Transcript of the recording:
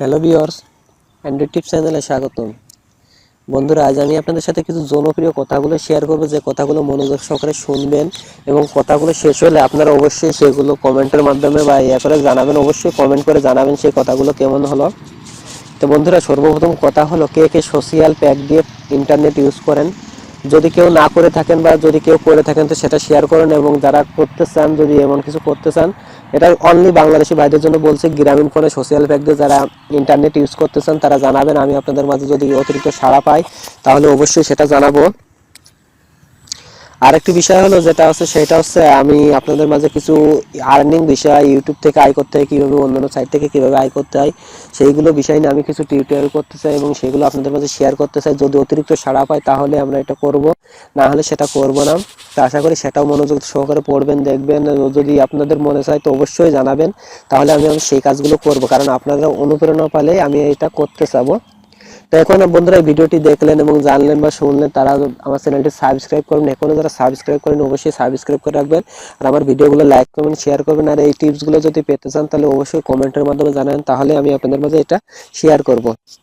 Hello বিয়র্স Android টিপ চ্যানেলে স্বাগতম। বন্ধুরা, আজ আমি আপনাদের সাথে কিছু জনপ্রিয় কথাগুলো শেয়ার করব। যে কথাগুলো মনোযোগ সহকারে শুনবেন এবং কথাগুলো শেষ হলে আপনারা অবশ্যই সেগুলো কমেন্টের মাধ্যমে বা ইয়ে করে জানাবেন। অবশ্যই কমেন্ট করে জানাবেন সেই কথাগুলো কেমন হলো। তো বন্ধুরা, সর্বপ্রথম কথা হলো, কে কে সোশিয়াল প্যাক দিয়ে ইন্টারনেট ইউজ করেন? যদি কেউ না করে থাকেন বা যদি কেউ করে থাকেন, তো সেটা শেয়ার করেন এবং যারা করতে চান, যদি এমন কিছু করতে চান, এটা অনলি বাংলাদেশি ভাইদের জন্য বলছি, গ্রামীণ ফোনে সোশ্যাল প্যাক যারা ইন্টারনেট ইউজ করতে চান, তারা জানাবেন। আমি আপনাদের মাঝে যদি অতিরিক্ত সাড়া পাই, তাহলে অবশ্যই সেটা জানাব। আরেকটি বিষয় হলো যেটা হচ্ছে, সেটা হচ্ছে আমি আপনাদের মাঝে কিছু আর্নিং বিষয় ইউটিউব থেকে আয় করতে হয়, কীভাবে অন্যান্য সাইট থেকে কীভাবে আয় করতে হয়, সেইগুলো বিষয় নিয়ে আমি কিছু টিউটোরিয়াল করতে চাই এবং সেগুলো আপনাদের মাঝে শেয়ার করতে চাই। যদি অতিরিক্ত সাড়া পাই, তাহলে আমরা এটা করব। না হলে সেটা করব না। তো আশা করি সেটাও মনোযোগ সহকারে পড়বেন, দেখবেন। যদি আপনাদের মনে চায়, তো অবশ্যই জানাবেন। তাহলে আমি সেই কাজগুলো করব। কারণ আপনারা অনুপ্রেরণা পেলে আমি এটা করতে চাবো। তো এখন বন্ধুরা ভিডিওটি দেখলেন এবং জানলেন বা শুনলেন, তারা আমার চ্যানেলটি সাবস্ক্রাইব করবেন এখনও যারা সাবস্ক্রাইব করেন অবশ্যই সাবস্ক্রাইব করে রাখবেন। আর আমার ভিডিওগুলো লাইক করবেন শেয়ার করবেন। আর এই টিপসগুলো যদি পেতে চান, তাহলে অবশ্যই কমেন্টের মাধ্যমে জানান তাহলে আমি আপনাদের মাঝে এটা শেয়ার করব।